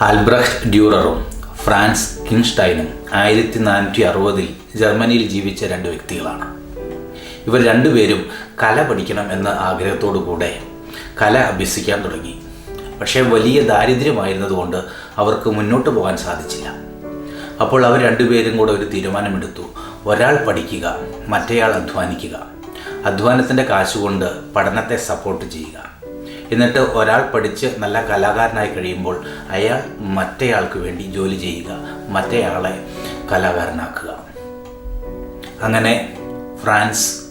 ആൽബ്രഹ്റ്റ് ഡ്യൂററും France കിൻസ്റ്റൈനും ആയിരത്തി നാനൂറ്റി അറുപതിൽ ജർമ്മനിയിൽ ജീവിച്ച രണ്ട് വ്യക്തികളാണ്. ഇവർ രണ്ടുപേരും കല പഠിക്കണം എന്ന ആഗ്രഹത്തോടു കൂടെ കല അഭ്യസിക്കാൻ തുടങ്ങി. പക്ഷേ വലിയ ദാരിദ്ര്യമായിരുന്നതുകൊണ്ട് അവർക്ക് മുന്നോട്ട് പോകാൻ സാധിച്ചില്ല. അപ്പോൾ അവർ രണ്ടുപേരും കൂടെ ഒരു തീരുമാനമെടുത്തു. ഒരാൾ പഠിക്കുക മറ്റേയാൾ അധ്വാനിക്കുക. അധ്വാനത്തിന്റെ കാശുകൊണ്ട് പഠനത്തെ സപ്പോർട്ട് ചെയ്യുക. എന്നിട്ട് ഒരാൾ പഠിച്ച് നല്ല കലാകാരനായി കഴിയുമ്പോൾ അയാൾ മറ്റേയാൾക്ക് വേണ്ടി ജോലി ചെയ്യുക മറ്റേയാളെ കലാകാരനാക്കുക. അങ്ങനെ ഫ്രാൻസ്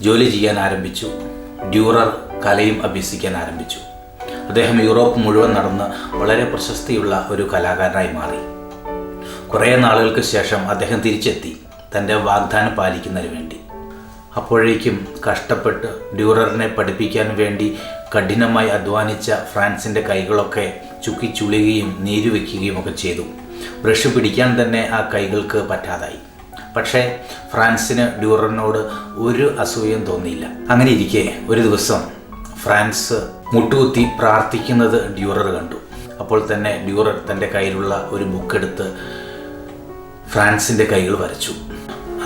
ജോലി ചെയ്യാൻ ആരംഭിച്ചു. ഡ്യൂറർ കലയും അഭ്യസിക്കാൻ ആരംഭിച്ചു. അദ്ദേഹം യൂറോപ്പ് മുഴുവൻ നടന്ന് വളരെ പ്രശസ്തിയുള്ള ഒരു കലാകാരനായി മാറി. കുറേ നാളുകൾക്ക് ശേഷം അദ്ദേഹം തിരിച്ചെത്തി തന്റെ വാഗ്ദാനം പാലിക്കുന്നതിന് വേണ്ടി. അപ്പോഴേക്കും കഷ്ടപ്പെട്ട് ഡ്യൂററിനെ പഠിപ്പിക്കാൻ വേണ്ടി കഠിനമായി അധ്വാനിച്ച ഫ്രാൻസിന്റെ കൈകളൊക്കെ ചുക്കി ചുളിയുകയും നീര് വയ്ക്കുകയും ഒക്കെ ചെയ്തു. ബ്രഷ് പിടിക്കാൻ തന്നെ ആ കൈകൾക്ക് പറ്റാതായി. പക്ഷേ ഫ്രാൻസിന് ഡ്യൂറനോട് ഒരു അസൂയം തോന്നിയില്ല. അങ്ങനെ ഇരിക്കെ ഒരു ദിവസം ഫ്രാൻസ് മുട്ടുകുത്തി പ്രാർത്ഥിക്കുന്നത് ഡ്യൂറർ കണ്ടു. അപ്പോൾ തന്നെ ഡ്യൂറർ തന്റെ കയ്യിലുള്ള ഒരു ബുക്ക് എടുത്ത് ഫ്രാൻസിന്റെ കൈകൾ വരച്ചു.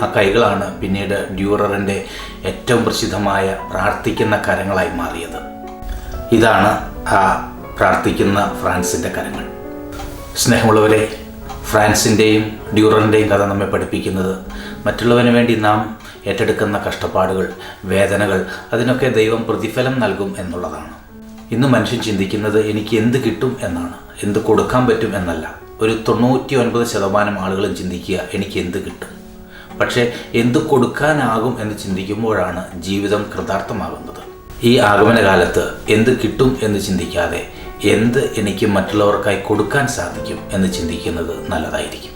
ആ കൈകളാണ് പിന്നീട് ഡ്യൂററിന്റെ ഏറ്റവും പ്രസിദ്ധമായ പ്രാർത്ഥിക്കുന്ന കരങ്ങളായി മാറിയത്. ഇതാണ് ആ പ്രാർത്ഥിക്കുന്ന ഫ്രാൻസിന്റെ കരങ്ങൾ. സ്നേഹമുള്ളവരെ ഫ്രാൻസിന്റെയും ഡ്യൂററിന്റെയും കഥ നമ്മെ പഠിപ്പിക്കുന്നത് മറ്റുള്ളവന് വേണ്ടി നാം ഏറ്റെടുക്കുന്ന കഷ്ടപ്പാടുകൾ വേദനകൾ അതിനൊക്കെ ദൈവം പ്രതിഫലം നൽകും എന്നുള്ളതാണ്. ഇന്ന് മനുഷ്യൻ ചിന്തിക്കുന്നത് എനിക്ക് എന്ത് കിട്ടും എന്നാണ് എന്ത് കൊടുക്കാൻ പറ്റും എന്നല്ല. ഒരു തൊണ്ണൂറ്റി ഒൻപത് ശതമാനം ആളുകളും ചിന്തിക്കുക എനിക്ക് എന്ത് കിട്ടും. പക്ഷേ എന്ത് കൊടുക്കാനാകും എന്ന് ചിന്തിക്കുമ്പോഴാണ് ജീവിതം കൃതാർത്ഥമാകുന്നത്. ഈ ആഗമന കാലത്ത് എന്ത് കിട്ടും എന്ന് ചിന്തിക്കാതെ എന്ത് എനിക്ക് മറ്റുള്ളവർക്കായി കൊടുക്കാൻ സാധിക്കും എന്ന് ചിന്തിക്കുന്നത് നല്ലതായിരിക്കും.